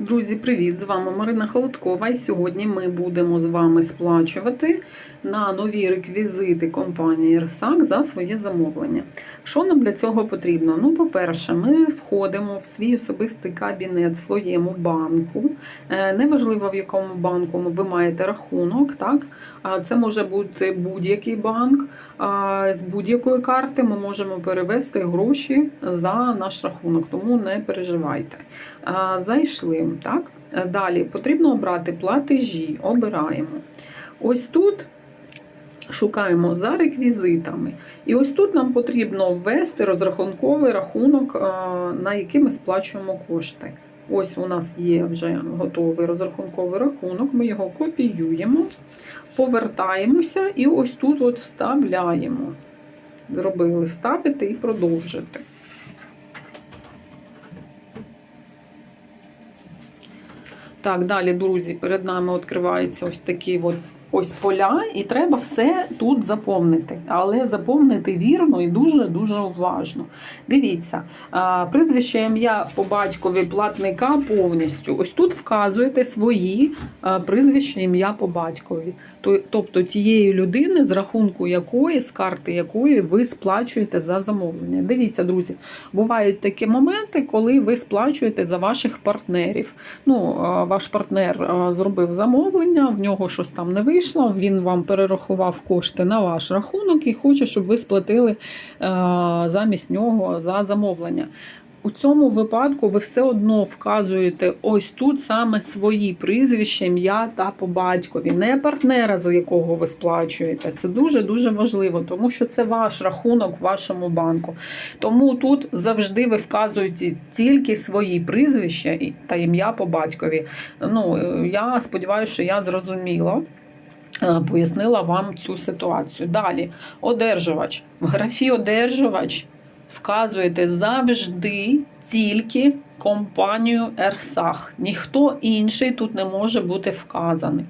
Друзі, привіт! З вами Марина Холодкова. І сьогодні ми будемо з вами сплачувати на нові реквізити компанії РСАК за своє замовлення. Що нам для цього потрібно? Ну, по-перше, ми входимо в свій особистий кабінет в своєму банку. Е, Неважливо, в якому банку ви маєте рахунок, так? Це може бути будь-який банк. З будь-якої карти ми можемо перевести гроші за наш рахунок, тому не переживайте. А, Зайшли. Так? Е, Далі потрібно обрати платежі. Обираємо. Ось тут шукаємо за реквізитами. І ось тут нам потрібно ввести розрахунковий рахунок, е, на який ми сплачуємо кошти. Ось у нас є вже готовий розрахунковий рахунок. Ми його копіюємо, повертаємося і ось тут от вставляємо. Зробили вставити і продовжити. Так, далі, друзі, перед нами відкривається ось такі от ось поля, і треба все тут заповнити. Але заповнити вірно і дуже-дуже уважно. Дивіться, прізвище ім'я по батькові платника повністю. Ось тут вказуєте свої прізвище ім'я по батькові. Тобто тієї людини, з рахунку якої, з карти якої ви сплачуєте за замовлення. Дивіться, друзі, бувають такі моменти, коли ви сплачуєте за ваших партнерів. Ну, ваш партнер зробив замовлення, в нього щось там не вийшло. Він вам перерахував кошти на ваш рахунок і хоче, щоб ви сплатили а, замість нього за замовлення. У цьому випадку ви все одно вказуєте ось тут саме свої прізвища, ім'я та по батькові, не партнера, за якого ви сплачуєте. Це дуже дуже важливо, тому що це ваш рахунок в вашому банку. Тому тут завжди ви вказуєте тільки свої прізвища та ім'я по батькові. Ну е, я сподіваюся, що я зрозуміла. Е, Пояснила вам цю ситуацію. Далі, одержувач. В графі одержувач вказуєте завжди тільки компанію Ерсах. Ніхто інший тут не може бути вказаний.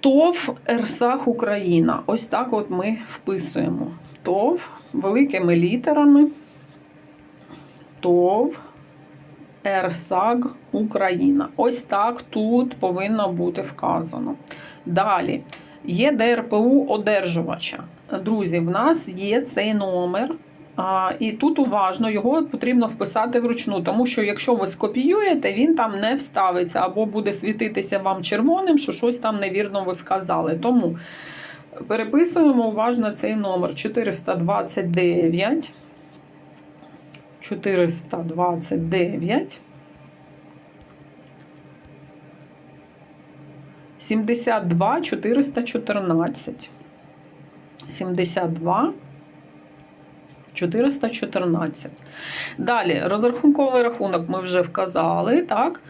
ТОВ Ерсах Україна. Ось так от ми вписуємо. ТОВ великими літерами. ТОВ Ерсаг Україна. Ось так тут повинно бути вказано. Далі є ДРПУ одержувача. Друзі, в нас є цей номер. А, і тут уважно його потрібно вписати вручну, тому що якщо ви скопіюєте, він там не вставиться або буде світитися вам червоним, що щось там невірно ви вказали. Тому переписуємо уважно цей номер 429. 429 72 414 72 414. Далі, розрахунковий рахунок ми вже вказали, так?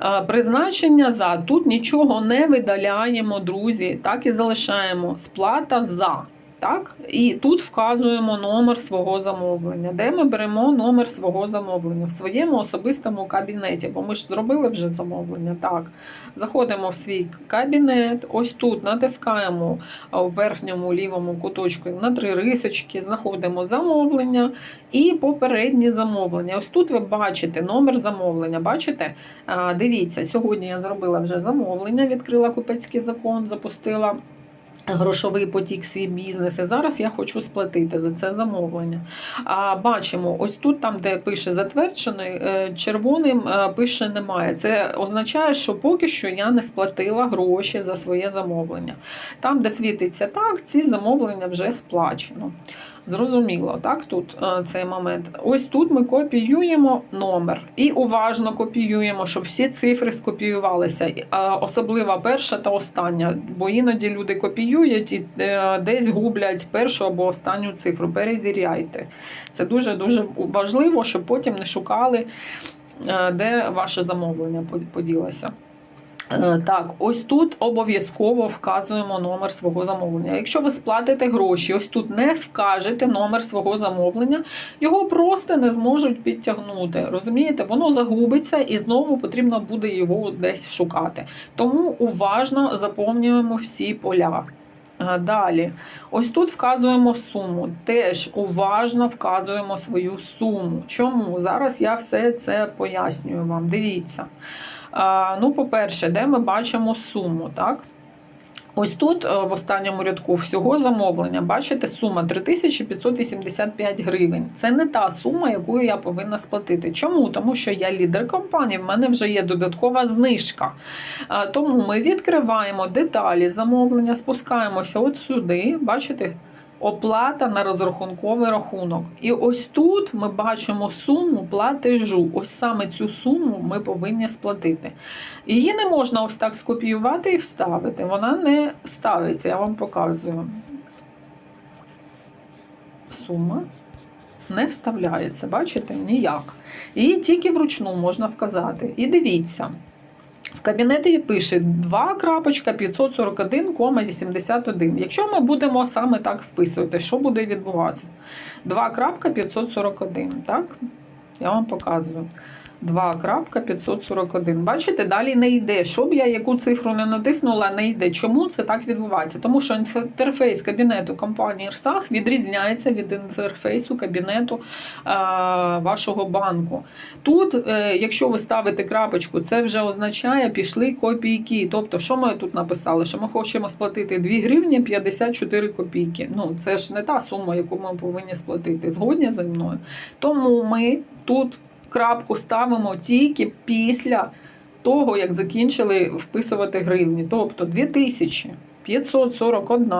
Е, Призначення за. Тут нічого не видаляємо, друзі, так і залишаємо. Сплата за. Так? І тут вказуємо номер свого замовлення, де ми беремо номер свого замовлення в своєму особистому кабінеті, бо ми ж зробили вже замовлення. Так, заходимо в свій кабінет, ось тут натискаємо в верхньому лівому куточку на три рисочки, знаходимо замовлення і попередні замовлення. Ось тут ви бачите номер замовлення. Бачите? Дивіться, сьогодні я зробила вже замовлення, відкрила купецький закон, запустила. Грошовий потік свій бізнес. І зараз я хочу сплатити за це замовлення. А бачимо, ось тут, там, де пише затверджений, е, червоним е, пише немає. Це означає, що поки що я не сплатила гроші за своє замовлення. Там, де світиться так, ці замовлення вже сплачено. Зрозуміло, так тут е, цей момент. Ось тут ми копіюємо номер і уважно копіюємо, щоб всі цифри скопіювалися. Е, Особливо перша та остання, бо іноді люди копіюють і е, десь гублять першу або останню цифру. Перевіряйте. Це дуже дуже важливо, щоб потім не шукали, де ваше замовлення поділося. Е, Так, ось тут обов'язково вказуємо номер свого замовлення. Якщо ви сплатите гроші, ось тут не вкажете номер свого замовлення, його просто не зможуть підтягнути. Розумієте, воно загубиться і знову потрібно буде його десь шукати. Тому уважно заповнюємо всі поля. Е, Далі, ось тут вказуємо суму. Теж уважно вказуємо свою суму. Чому? Зараз я все це пояснюю вам. Дивіться. Ну, по-перше, де ми бачимо суму, так? Ось тут, е, в останньому рядку, всього замовлення, бачите, сума 3585 гривень. Це не та сума, яку я повинна сплатити. Чому? Тому що я лідер компанії, в мене вже є додаткова знижка. Тому ми відкриваємо деталі замовлення, спускаємося от сюди, бачите? Оплата на розрахунковий рахунок. І ось тут ми бачимо суму платежу. Ось саме цю суму ми повинні сплатити. Її не можна ось так скопіювати і вставити. Вона не ставиться, я вам показую. Сума не вставляється, бачите? Ніяк. Її тільки вручну можна вказати. І дивіться. В кабінеті пише 2.541,81. Якщо ми будемо саме так вписувати, що буде відбуватися? 2.541, так? Я вам показую. 2.541. Бачите, далі не йде. Щоб я яку цифру не натиснула, не йде. Чому це так відбувається? Тому що інтерфейс кабінету компанії РСАХ відрізняється від інтерфейсу кабінету е, вашого банку. Тут, е, якщо ви ставите крапочку, це вже означає пішли копійки. Тобто, що ми тут написали? Що ми хочемо сплатити 2 гривні 54 копійки. Ну, це ж не та сума, яку ми повинні сплатити. Згодні зі мною. Тому ми тут крапку ставимо тільки після того, як закінчили вписувати гривні. Тобто 2541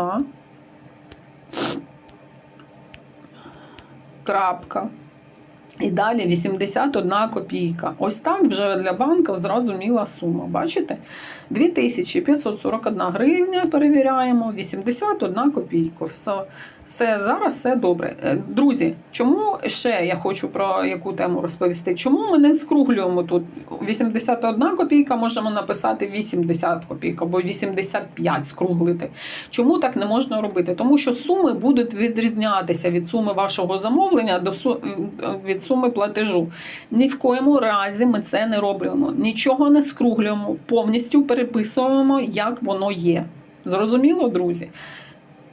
крапка. І далі 81 копійка. Ось так вже для банка зрозуміла сума. Бачите? 2541 гривня перевіряємо, 81 копійка. Все, все зараз все добре. Е, Друзі, чому ще я хочу про яку тему розповісти? Чому ми не скруглюємо тут 81 копійка, можемо написати 80 копійок або 85 скруглити. Чому так не можна робити? Тому що суми будуть відрізнятися від суми вашого замовлення до су- суми платежу. Ні в коєму разі ми це не робимо. Нічого не скруглюємо, повністю переписуємо, як воно є. Зрозуміло, друзі?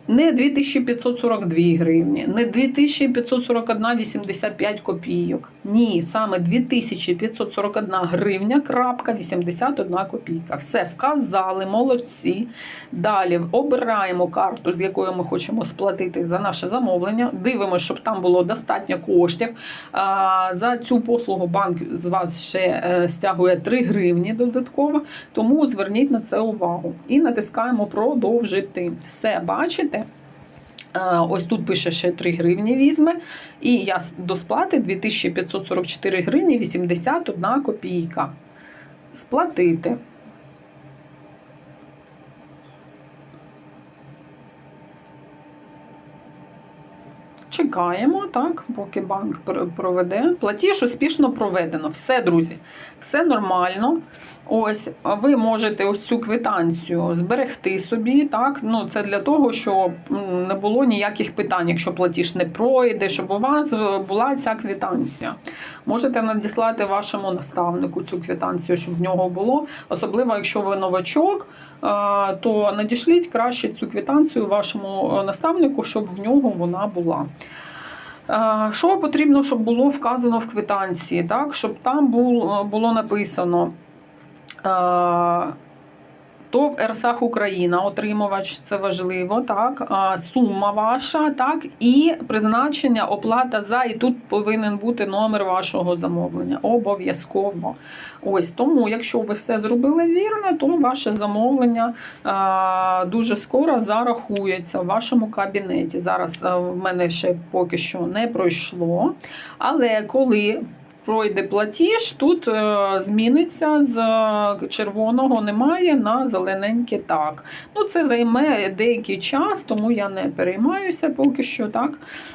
Не 2542 гривні, не 2541,85 копійок. Ні, саме 2541 гривня, крапка 81 копійка. Все, вказали, молодці. Далі обираємо карту, з якою ми хочемо сплатити за наше замовлення. Дивимося, щоб там було достатньо коштів. За цю послугу банк з вас ще е, стягує 3 гривні додатково, тому зверніть на це увагу. І натискаємо продовжити. Все, бачите? Е, Ось тут пише ще 3 гривні візьме. І я до сплати 2544 гривні 81 копійка. Сплатити. Чекаємо, так, поки банк проведе. Платіж успішно проведено. Все, друзі, все нормально. Ось ви можете ось цю квитанцію зберегти собі. Так, ну це для того, щоб не було ніяких питань, якщо платіж не пройде, щоб у вас е, була ця квитанція. Можете надіслати вашому наставнику цю квитанцію, щоб в нього було. Особливо, якщо ви новачок, то надішліть краще цю квитанцію вашому е, наставнику, щоб в нього вона була. Е, Що потрібно, щоб було вказано в квитанції, так? щоб там було написано. Е, ТОВ РСАХ Україна, отримувач, це важливо, так, сума ваша, так, і призначення, оплата за, і тут повинен бути номер вашого замовлення. Обов'язково. Ось тому, якщо ви все зробили вірно, то ваше замовлення дуже скоро зарахується в вашому кабінеті. Зараз в мене ще поки що не пройшло. Але коли пройде платіж, тут е, зміниться з е, червоного немає на зелененьке так. Ну, це займе деякий час, тому я не переймаюся поки що. так.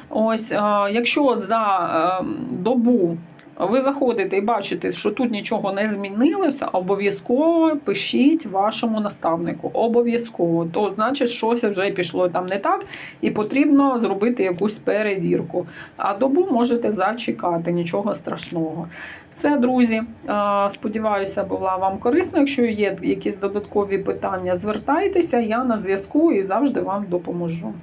Ось, е, якщо за е, добу ви заходите і бачите, що тут нічого не змінилося, обов'язково пишіть вашому наставнику. Обов'язково. То значить, щось вже пішло там не так, і потрібно зробити якусь перевірку. А добу можете зачекати, нічого страшного. Все, друзі. Сподіваюся, була вам корисна. Якщо є якісь додаткові питання, звертайтеся. Я на зв'язку і завжди вам допоможу.